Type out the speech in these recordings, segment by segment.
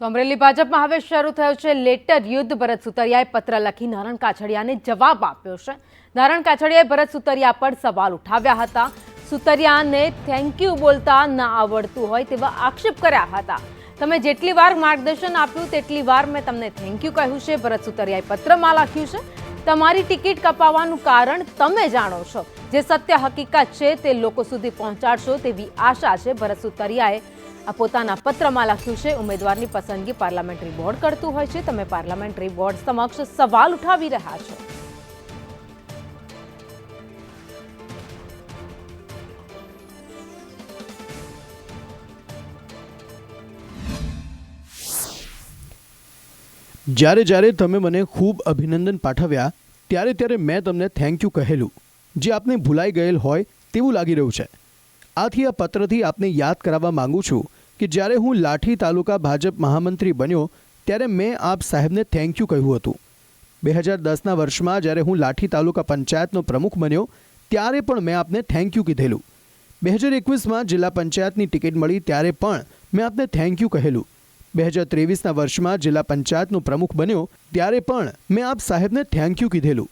તો અમરેલી ભાજપમાં હવે શરૂ થયો છે લેટર યુદ્ધ. ભરત સુતરિયાએ પત્ર લખી નારણ કાછડિયાને જવાબ આપ્યો છે. નારણ કાછડિયાએ ભરત સુતરિયા પર સવાલ ઉઠાવ્યા હતા. સુતરિયાને થેન્ક યુ બોલતા ના આવડતું હોય તેવા આક્ષેપ કર્યા હતા. તમે જેટલી વાર માર્ગદર્શન આપ્યું તેટલી વાર મેં તમને થેન્ક યુ કહ્યું છે. ભરત સુતરિયાએ પત્રમાં લખ્યું છે. તમારી ટિકિટ કપાવવાનું કારણ તમે જાણો છો. જે સત્ય હકીકત છે તે લોકો સુધી પહોંચાડશો તેવી આશા છે. ભરત સુતરિયાએ આ પોતાના પત્રમાં લખ્યું છે, ઉમેદવારની પસંદગી પાર્લામેન્ટરી બોર્ડ કરતું હોય છે. તમે પાર્લામેન્ટરી બોર્ડ સમક્ષ સવાલ ઉઠાવી રહ્યા છો. જ્યારે જ્યારે તમે મને ખૂબ અભિનંદન પાઠવ્યા ત્યારે ત્યારે મેં તમને થેન્ક યુ કહેલું. જે આપને ભૂલાઈ ગયેલ હોય તેવું લાગી રહ્યું છે. આથી આ પત્રથી આપને યાદ કરાવવા માંગુ છું કે જ્યારે હું લાઠી તાલુકા ભાજપ મહામંત્રી બન્યો, ત્યારે મેં આપ સાહેબને થેન્ક યુ કહ્યું હતું. બે હજાર દસના વર્ષમાં જ્યારે હું લાઠી તાલુકા પંચાયતનો પ્રમુખ બન્યો, ત્યારે પણ મેં આપને થેન્ક યુ કીધેલું. બે હજાર એકવીસમાં જિલ્લા પંચાયતની ટિકિટ મળી, ત્યારે પણ મેં આપને થેન્ક યુ કહેલું. બે હજાર ત્રેવીસના વર્ષમાં જિલ્લા પંચાયતનો પ્રમુખ બન્યો, ત્યારે પણ મેં આપ સાહેબને થેન્ક યુ કીધેલું.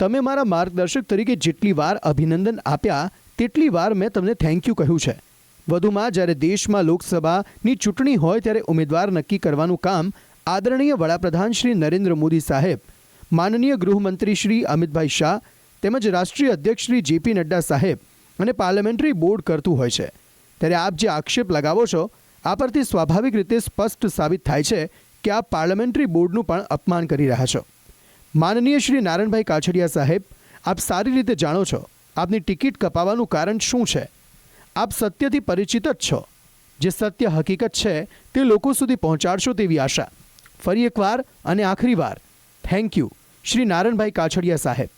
તમે મારા માર્ગદર્શક તરીકે જેટલી વાર અભિનંદન આપ્યા, તેટલી વાર મેં તમને થેન્ક યુ કહ્યું છે. વધુમાં જ્યારે દેશમાં લોકસભાની ચૂંટણી હોય ત્યારે ઉમેદવાર નક્કી કરવાનું કામ આદરણીય વડાપ્રધાન શ્રી નરેન્દ્ર મોદી સાહેબ, માનનીય ગૃહમંત્રી શ્રી અમિતભાઈ શાહ, તેમજ રાષ્ટ્રીય અધ્યક્ષ શ્રી જેપી નડ્ડા સાહેબ અને પાર્લામેન્ટરી બોર્ડ કરતું હોય છે. ત્યારે આપ જે આક્ષેપ લગાવો છો આ પરથી સ્વાભાવિક રીતે સ્પષ્ટ સાબિત થાય છે કે આપ પાર્લામેન્ટરી બોર્ડનું પણ અપમાન કરી રહ્યા છો. માનનીય શ્રી નારાયણભાઈ કાછડિયા સાહેબ, આપ સારી રીતે જાણો છો. આપની ટિકિટ કપાવવાનું કારણ શું છે? આપ સત્યથી પરિચિત જ છો. જે સત્ય હકીકત છે તે લોકો સુધી પહોંચાડશો તેવી આશા. ફરી એકવાર અને આખરી વાર. થેન્ક યુ શ્રી નારાયણભાઈ કાછડિયા સાહેબ.